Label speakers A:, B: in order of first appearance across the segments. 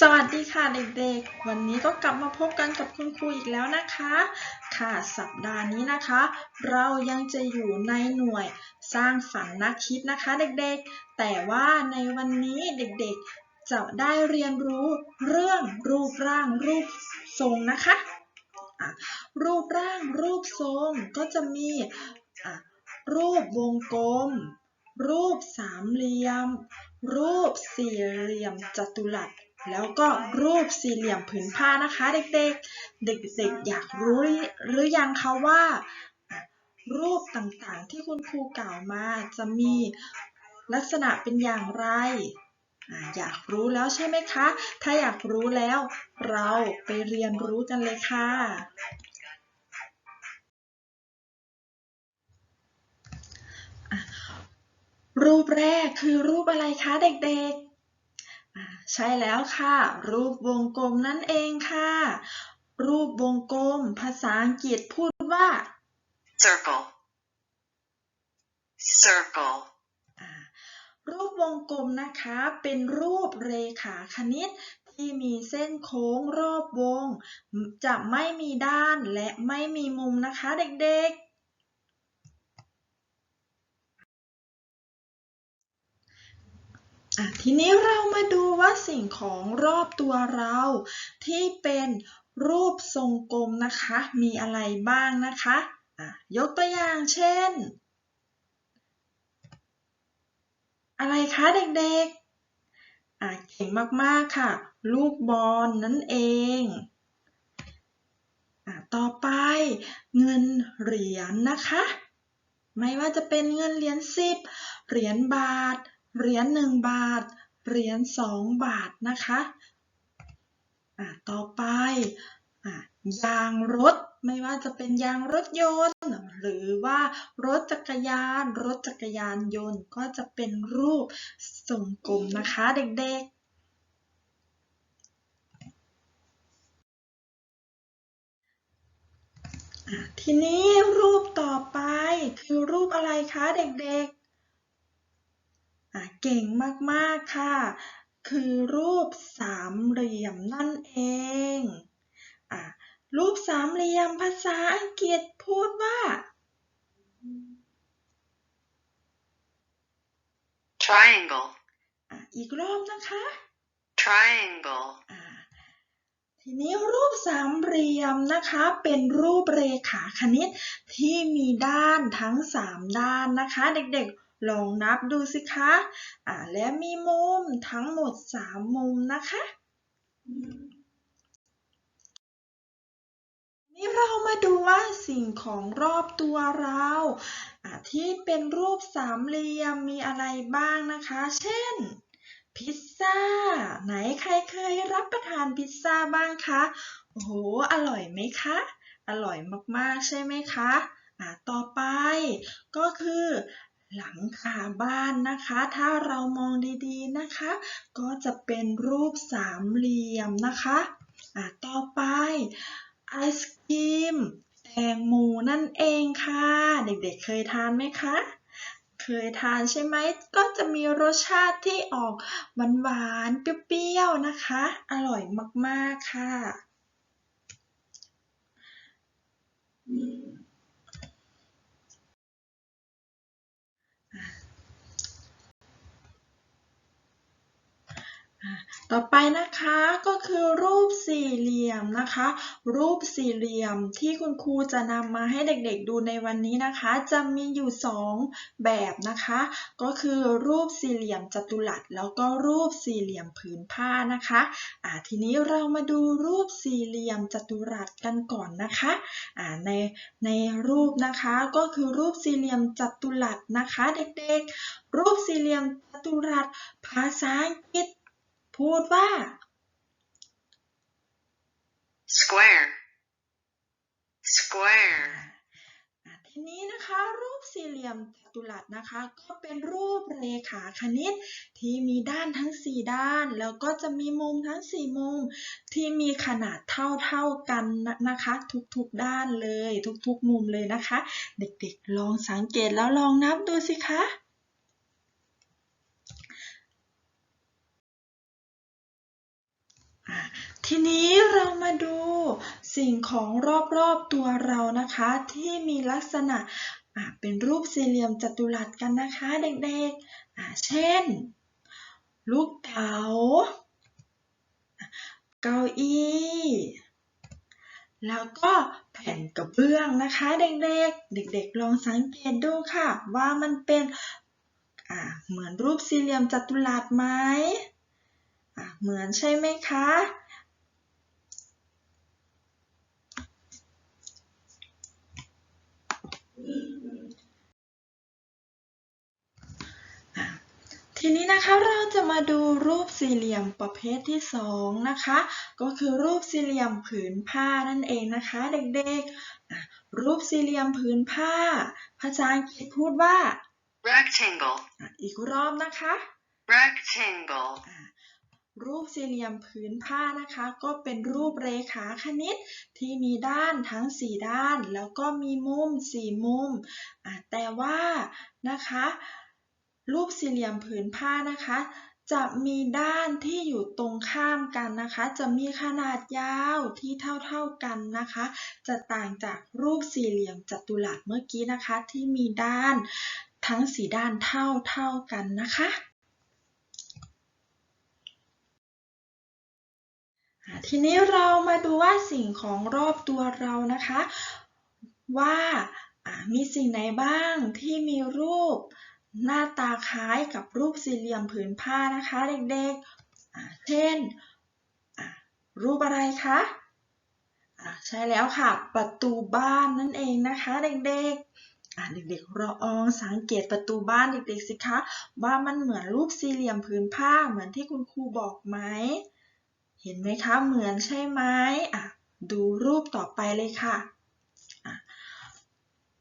A: สวัสดีค่ะเด็กๆ วันนี้ก็กลับมาพบกันกับคุณครูอีกแล้วนะคะ ค่ะสัปดาห์นี้นะคะ เรายังจะอยู่ในหน่วยสร้างฝันนักคิดนะคะเด็กๆ แต่ว่าในวันนี้เด็กๆ จะได้เรียนรู้เรื่องรูปร่างรูปทรงนะคะะรูปร่างรูปทรงก็จะมีะรูปวงกลม รูปสามเหลี่ยม รูปสี่เหลี่ยมจัตุรัส แล้วก็รูปสี่เหลี่ยมผืนผ้านะคะ เด็กๆ เด็กๆ อยากรู้หรือยังคะว่า รูปต่างๆที่คุณครูกล่าวมาจะมีลักษณะเป็นอย่างไรอยากรู้แล้วใช่ไหมคะ ถ้าอยากรู้แล้ว เราไปเรียนรู้กันเลยค่ะ รูปแรกคือรูปอะไรคะเด็กๆ ใช่แล้วค่ะ รูปวงกลมนั่นเองค่ะ รูปวงกลม ภาษาอังกฤษพูดว่า
B: circle circle
A: อ่ารูปวงกลมนะคะเป็นรูปเรขาคณิตที่มีเส้นโค้งรอบวง จะไม่มีด้านและไม่มีมุมนะคะเด็กๆ อะ ทีนี้เรามาดูว่าสิ่งของรอบตัวเรา ที่เป็นรูปทรงกลมนะคะ มีอะไรบ้างนะคะะยกตัวอย่างเช่น อะไรคะเด็กๆเก่งมากๆค่ะ ลูกบอลนั่นเองอต่อไปเงินเหรียญนะคะ ไม่ว่าจะเป็นเงินเหรียญสิบเหรียญบาท เหรียญหนึ่งบาท เหรียญสองบาทนะคะอะต่อไปอยางรถไม่ว่าจะเป็นยางรถยนต์ หรือว่ารถจักรยาน รถจักรยานยนต์ก็จะเป็นรูปทรงกลมนะคะเด็กๆทีนี้รูปต่อไปคือรูปอะไรคะเด็กๆ เก่งมากๆค่ะ คือรูปสามเหลี่ยมนั่นเองอะรูปสามเหลี่ยมภาษาอังกฤษพูดว่า
B: triangle
A: อะอีกรอบนะคะ
B: triangle
A: อ่าทีนี้รูปสามเหลี่ยมนะคะเป็นรูปเรขาคณิตที่มีด้านทั้งสามด้านนะคะ เด็กๆ ลองนับดูสิคะ อ่า และมีมุมทั้งหมดสามมุมนะคะ นี่เรามาดูว่าสิ่งของรอบตัวเราอาที่เป็นรูปสามเหลี่ยมมีอะไรบ้างนะคะ เช่น พิซซ่า ไหนใครเคยรับประทานพิซซ่าบ้างคะ โอ้โห อร่อยไหมคะ อร่อยมากๆใช่ไหมคะ อ่าต่อไปก็คือ หลังคาบ้านนะคะ ถ้าเรามองดีๆนะคะ ก็จะเป็นรูปสามเหลี่ยมนะคะอ่าต่อไปไอศกรีมแตงโมนั่นเองค่ะ เด็กๆเคยทานไหมคะ เคยทานใช่ไหม ก็จะมีรสชาติที่ออกหวานๆเปรี้ยวๆนะคะ อร่อยมากๆค่ะ ต่อไปนะคะก็คือรูปสี่เหลี่ยมนะคะ รูปสี่เหลี่ยมที่คุณครูจะนำมาให้เด็กๆดูในวันนี้นะคะ จะมีอยู่สองแบบนะคะ ก็คือรูปสี่เหลี่ยมจัตุรัส แล้วก็รูปสี่เหลี่ยมผืนผ้านะคะอ่าทีนี้เรามาดูรูปสี่เหลี่ยมจัตุรัสกันก่อนนะคะอ่าในในรูปนะคะก็คือรูปสี่เหลี่ยมจัตุรัสนะคะ เด็กๆ รูปสี่เหลี่ยมจัตุรัสภาษาอังกฤษ พูดว่า
B: square square
A: อะทีนี้นะคะรูปสี่เหลี่ยมจัตุรัสนะคะ ก็เป็นรูปเรขาคณิต ที่มีด้านทั้ง 4 ด้าน แล้วก็จะมีมุมทั้ง 4 มุม ที่มีขนาดเท่าๆกันนะคะ ทุกๆด้านเลย ทุกๆมุมเลยนะคะ เด็กๆลองสังเกตแล้วลองนับดูสิคะ ทีนี้เรามาดูสิ่งของรอบๆตัวเรานะคะ ที่มีลักษณะเป็นรูปสี่เหลี่ยมจัตุรัสกันนะคะเด็กๆ เช่น ลูกเต๋าเก้าอี้ แล้วก็แผ่นกระเบื้องนะคะเด็กๆ เด็กๆ ลองสังเกตดูค่ะ ว่ามันเป็นเหมือนรูปสี่เหลี่ยมจัตุรัสไหม เหมือนใช่ไหมคะ ทีนี้นะคะเราจะมาดูรูปสี่เหลี่ยมประเภทที่สองนะคะ ก็คือรูปสี่เหลี่ยมผืนผ้านั่นเองนะคะ เด็กๆอะรูปสี่เหลี่ยมผืนผ้า ภาษาอังกฤษพูดว่า
B: rectangle,
A: อะอีกรอบนะคะ
B: rectangle,
A: อะ รูปสี่เหลี่ยมผืนผ้านะคะ ก็เป็นรูปเรขาคณิตที่มีด้านทั้ง 4 ด้าน แล้วก็มีมุม 4 มุม แต่ว่านะคะ รูปสี่เหลี่ยมผืนผ้านะคะ จะมีด้านที่อยู่ตรงข้ามกันนะคะ จะมีขนาดยาวที่เท่าๆกันนะคะ จะต่างจากรูปสี่เหลี่ยมจัตุรัสเมื่อกี้นะคะ ที่มีด้านทั้งสี่ด้านเท่าๆกันนะคะ อะ ทีนี้เรามาดูว่าสิ่งของรอบตัวเรานะคะ ว่ามีสิ่งไหนบ้างที่มีรูปหน้าตาคล้ายกับรูปสี่เหลี่ยมผืนผ้านะคะเด็กๆ เช่น รูปอะไรคะะใช่แล้วค่ะ ประตูบ้านนั่นเองนะคะเด็กๆเด็กๆลองสังเกตประตูบ้านเด็กๆสิคะ ว่ามันเหมือนรูปสี่เหลี่ยมผืนผ้าเหมือนที่คุณครูบอกไหม เห็นไหมคะเหมือนใช่ไหมอะดูรูปต่อไปเลยค่ะะ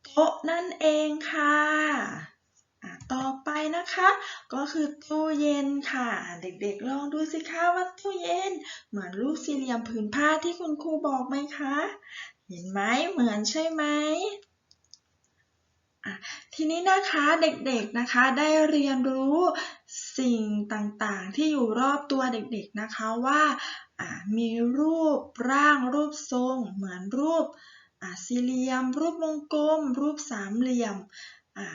A: โต๊ะนั่นเองค่ะอะต่อไปนะคะ ก็คือตู้เย็นค่ะ เด็กๆลองดูสิคะว่าตู้เย็น เหมือนรูปสี่เหลี่ยมผืนผ้าที่คุณครูบอกไหมคะ เห็นไหมเหมือนใช่ไหม ทีนี้นะคะเด็กๆนะคะได้เรียนรู้สิ่งต่างๆ ที่อยู่รอบตัวเด็กๆนะคะว่ามีรูปร่างรูปทรง เหมือนรูปสี่เหลี่ยม รูปวงกลม รูปสามเหลี่ยมอะ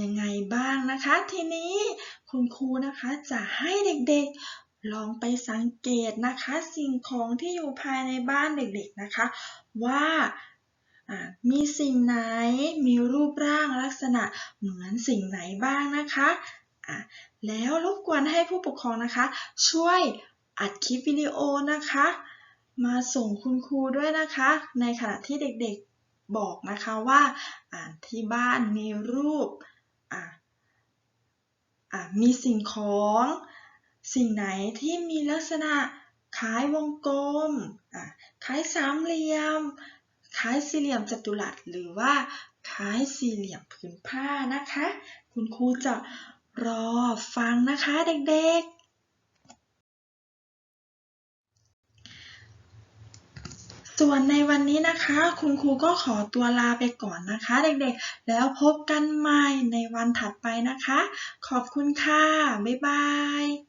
A: ยังไงบ้างนะคะ ทีนี้คุณครูนะคะจะให้เด็กๆลองไปสังเกตนะคะ สิ่งของที่อยู่ภายในบ้านเด็กๆนะคะ ว่า มีสิ่งไหนมีรูปร่างลักษณะเหมือนสิ่งไหนบ้างนะคะะแล้วรบกวนให้ผู้ปกครองนะคะ ช่วยอัดคลิปวิดีโอนะคะ มาส่งคุณครูด้วยนะคะ ในขณะที่เด็กๆบอกนะคะว่าที่บ้านมีรูปมีสิ่งของ สิ่งไหนที่มีลักษณะคล้ายวงกลมคล้ายสามเหลี่ยม คล้ายสี่เหลี่ยมจัตุรัสหรือว่าคล้ายสี่เหลี่ยมผืนผ้านะคะ คุณครูจะรอฟังนะคะเด็กๆ ส่วนในวันนี้นะคะ คุณครูก็ขอตัวลาไปก่อนนะคะ เด็กๆ แล้วพบกันใหม่ในวันถัดไปนะคะ ขอบคุณค่ะ บ๊ายบาย